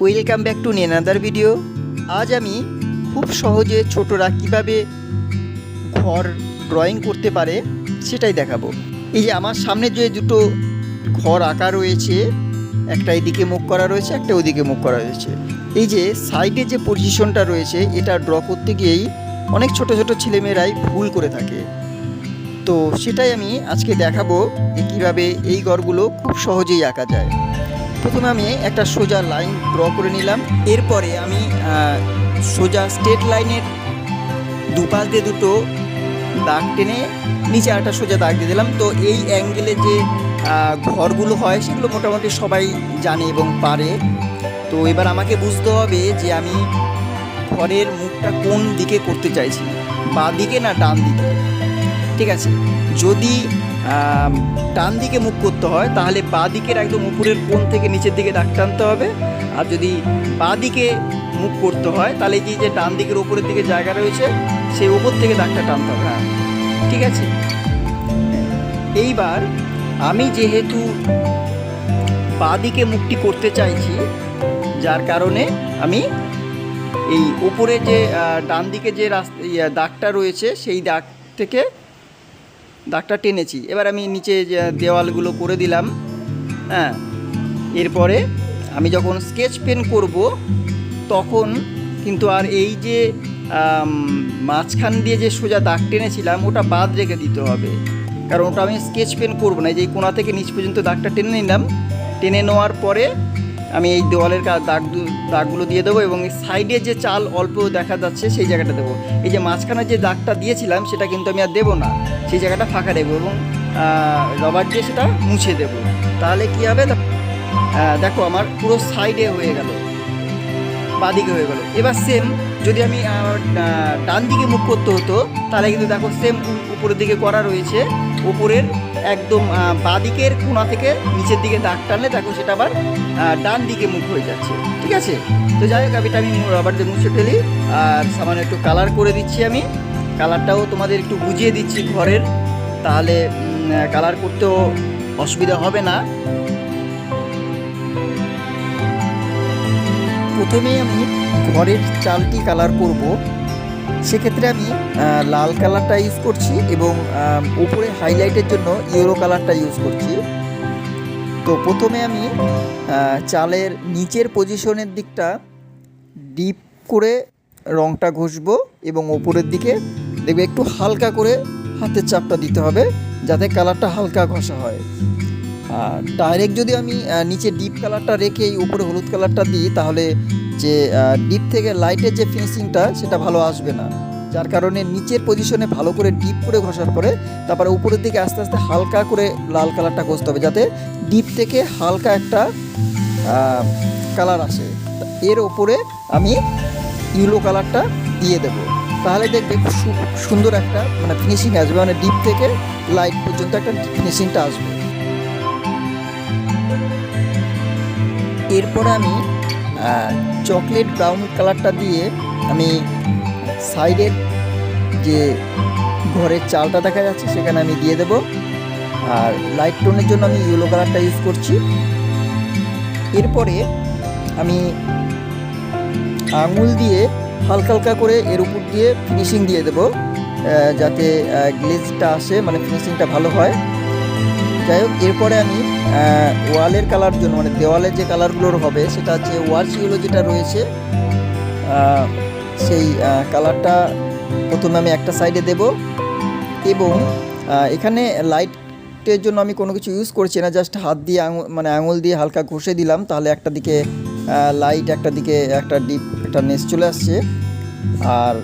Welcome back to নেনাদার video আজ আমি খুব সহজে ছোটরা কীভাবে ঘর ড্রয়িং করতে পারে সেটাই দেখাবো। এই যে আমার সামনে যে দুটো ঘর আঁকা রয়েছে, একটা এদিকে মুখ করা রয়েছে, একটা ওদিকে মুখ করা রয়েছে। এই যে সাইডে যে পজিশনটা রয়েছে, এটা ড্র করতে গিয়েই অনেক ছোট ছোট ছেলেমেয়েরাই ভুল করে থাকে। তো সেটাই আমি আজকে দেখাবো যে কীভাবে এই ঘরগুলো খুব সহজেই আঁকা যায়। প্রথমে আমি একটা সোজা লাইন ড্র করে নিলাম। এরপরে আমি সোজা স্ট্রেট লাইনের দুপাশ দিয়ে দুটো দাগ টেনে নিচে একটা সোজা দাগ দিয়ে দিলাম। তো এই অ্যাঙ্গেলে যে ঘরগুলো হয়, সেগুলো মোটামুটি সবাই জানে এবং পারে। তো এবার আমাকে বুঝতে হবে যে আমি ঘরের মুখটা কোন দিকে করতে চাইছি। বা দিকে না ডান দিকে? ঠিক আছে। যদি ডান দিকে মুখ করতে হয়, তাহলে বাঁ দিকের একদম উপরের কোণ থেকে নিচের দিকে দাগ টানতে হবে। আর যদি বাঁ দিকে মুখ করতে হয়, তাহলে এই যে ডান দিকের উপরের দিকে জায়গা রয়েছে, সেই উপর থেকে দাগটা টানতে হবে। হ্যাঁ ঠিক আছে? এইবার আমি যেহেতু বাঁ দিকে মুখটি করতে চাইছি, যার কারণে আমি এই উপরে যে ডান দিকে যে রাস্তা দাগটা রয়েছে, সেই দাগ থেকে দাগটা টেনেছি। এবার আমি নিচে দেওয়ালগুলো করে দিলাম হ্যাঁ। এরপরে আমি যখন স্কেচ পেন করব, তখন কিন্তু আর এই যে মাঝখান দিয়ে যে সোজা দাগ টেনেছিলাম, ওটা বাদ রেখে দিতে হবে। কারণ ওটা আমি স্কেচ পেন করব না যে কোনা থেকে নিচ পর্যন্ত দাগটা টেনে নিলাম। টেনে নেওয়ার পরে আমি এই দেওয়ালের দাগ দাগগুলো দিয়ে দেবো এবং সাইডে যে চাল অল্প দেখা যাচ্ছে সেই জায়গাটা দেবো। এই যে মাঝখানে যে দাগটা দিয়েছিলাম সেটা কিন্তু আমি আর দেবো না। সেই জায়গাটা ফাঁকা দেবো এবং রবার দিয়ে সেটা মুছে দেবো। তাহলে কী হবে? দেখো আমার পুরো সাইডে হয়ে গেল। বাদিকে হয়ে গেল। এবার সেম যদি আমি ডান দিকে মুখ করতে হতো, তাহলে কিন্তু দেখো সেম উপরের দিকে করা রয়েছে। উপরের একদম বাদিকের কোণা থেকে নিচের দিকে দাগ টানলে দেখো সেটা আবার ডান দিকে মুখ হয়ে যাচ্ছে। ঠিক আছে? তো যাই হোক আমি আবার দিয়ে মুছে ফেলি, আর সামান্য একটু কালার করে দিচ্ছি আমি। কালারটাও তোমাদের একটু বুঝিয়ে দিচ্ছি ঘরের। তাহলে কালার করতেও অসুবিধা হবে না। প্রথমেই আমি ঘরের চালটি কালার করব। সেক্ষেত্রে আমি লাল কালারটা ইউজ করছি এবং উপরে হাইলাইটের জন্য ইয়েলো কালারটা ইউজ করছি। তো প্রথমে আমি চালের নিচের পজিশনের দিকটা ডিপ করে রংটা ঘষবো এবং ওপরের দিকে দেখবে একটু হালকা করে হাতের চাপটা দিতে হবে যাতে কালারটা হালকা ঘষা হয়। আর ডাইরেক্ট যদি আমি নিচে ডিপ কালারটা রেখে উপরে হলুদ কালারটা দিই তাহলে যে ডিপ থেকে লাইটের যে ফিনিশিংটা সেটা ভালো আসবে না। যার কারণে নিচের পজিশনে ভালো করে ডিপ করে ঘষার পরে, তারপরে উপরের দিকে আস্তে আস্তে হালকা করে লাল কালারটা ঘষতে হবে, যাতে ডিপ থেকে হালকা একটা কালার আসে। এর ওপরে আমি ইউলো কালারটা দিয়ে দেবো। তাহলে দেখবে খুব সুন্দর একটা মানে ফিনিশিং আসবে মানে ডিপ থেকে লাইট পর্যন্ত একটা ফিনিশিংটা আসবে। এরপরে আমি চকলেট ব্রাউন কালারটা দিয়ে আমি সাইডের যে ঘরের চালটা দেখা যাচ্ছে, সেখানে আমি দিয়ে দেব। আর লাইট টোনের জন্য আমি ইয়েলো কালারটা ইউজ করছি। এরপরে আমি আঙুল দিয়ে হালকা হালকা করে এর উপর দিয়ে ফিনিশিং দিয়ে দেব যাতে গ্লেজটা আসে মানে ফিনিশিংটা ভালো হয়। যাই হোক, এরপরে আমি ওয়ালের কালার জন্য মানে দেওয়ালের যে কালারগুলোর হবে, সেটা হচ্ছে ওয়ার্সিগুলো যেটা রয়েছে। সেই কালারটা প্রথমে আমি একটা সাইডে দেব এবং এখানে লাইটের জন্য আমি কোনো কিছু ইউজ করছি না জাস্ট হাত দিয়ে আঙুল মানে আঙুল দিয়ে হালকা ঘষে দিলাম, তাহলে একটা দিকে লাইট একটা দিকে একটা ডিপ একটা নেস চলে আসছে। আর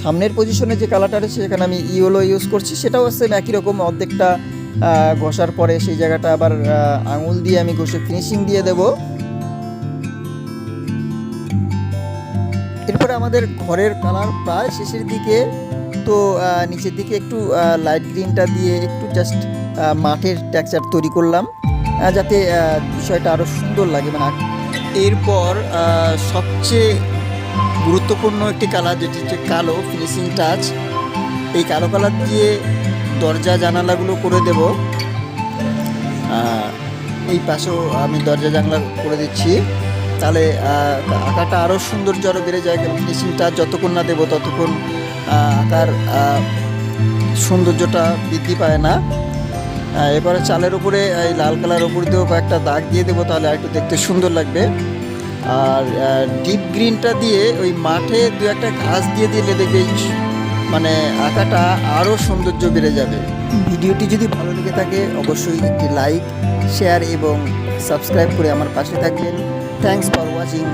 সামনের পজিশনে যে কালারটা রয়েছে, সেখানে আমি ইয়েলো ইউজ করছি, সেটাও সেম একই রকম, অর্ধেকটা ঘষার পরে সেই জায়গাটা আবার আঙুল দিয়ে আমি ঘষে ফিনিশিং দিয়ে দেব। এরপরে আমাদের ঘরের কালার প্রায় শেষের দিকে, তো নিচের দিকে একটু লাইট গ্রিনটা দিয়ে একটু জাস্ট মাঠের টেক্সচার তৈরি করলাম যাতে বিষয়টা আরও সুন্দর লাগে। মানে এরপর সবচেয়ে গুরুত্বপূর্ণ একটি কালার যেটি হচ্ছে কালো ফিনিশিং টাচ এই কালো কালার দিয়ে দরজা জানালাগুলো করে দেব। এই পাশেও আমি দরজা জানলা করে দিচ্ছি। তাহলে আঁকাটা আরও সৌন্দর্য আরও বেড়ে যায়, কারণ ফিনিশিংটা যতক্ষণ না দেবো ততক্ষণ আঁকার সৌন্দর্যটা বৃদ্ধি পায় না। এবারে চালের উপরে, এই লাল কালার উপর দিয়েও কয়েকটা দাগ দিয়ে দেবো, তাহলে একটু দেখতে সুন্দর লাগবে। আর ডিপ গ্রিনটা দিয়ে ওই মাঠে দু একটা ঘাস দিয়ে দিলে দেখবে মানে আঁকাটা আরও সৌন্দর্য বেড়ে যাবে। ভিডিওটি যদি ভালো লেগে থাকে, অবশ্যই একটি লাইক, শেয়ার এবং সাবস্ক্রাইব করে আমার পাশে থাকবেন। Thanks for watching